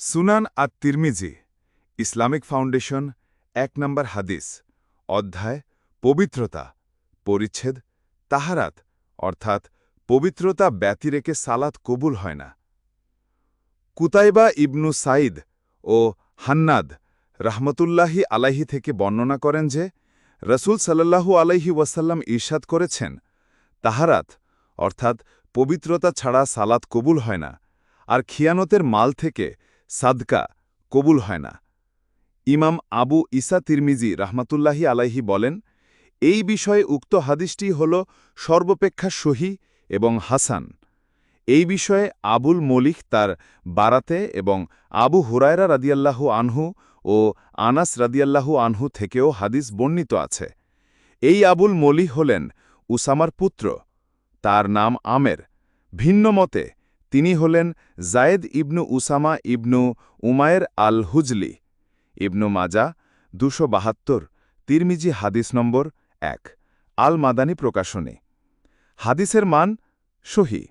সুনান আত তিরমিজি, Islamic Foundation, এক নম্বর হাদিস, অধ্যায়, পবিত্রতা, পরিচ্ছেদ, তাহারাত, অর্থাৎ পবিত্রতা ব্যতি রেখে সালাত কবুল হয় না। কুতাইবা ইবনু সাইদ ও হান্নাদ রাহমতুল্লাহি আলাইহি থেকে বর্ণনা করেন যে, রসুল সাল্লাল্লাহু আলাইহি ওয়াসাল্লাম ঈর্ষাদ করেছেন, তাহারাত, অর্থাৎ পবিত্রতা ছাড়া সালাত কবুল হয় না, আর খিয়ানতের মাল থেকে সাদকা, কবুল হয় না। ইমাম আবু ইসা তিরমিজি রাহমাতুল্লাহি আলাইহি বলেন, এই বিষয়ে উক্ত হাদিসটি হল সর্বপেক্ষা সহি এবং হাসান। এই বিষয়ে আবুল মলিক তার বারাতে এবং আবু হুরায়রা রাদিয়াল্লাহু আনহু ও আনাস রাদিয়াল্লাহু আনহু থেকেও হাদিস বর্ণিত আছে। এই আবুল মলি হলেন উসামার পুত্র, তার নাম আমের। ভিন্ন মতে তিনি হলেন Zayed ibn Usama ibn Umair al Hudhali ibn Majah দুশো বাহাত্তর, তিরমিজি হাদিস নম্বর এক আল মাদানী প্রকাশনে। হাদিসের মান সহি।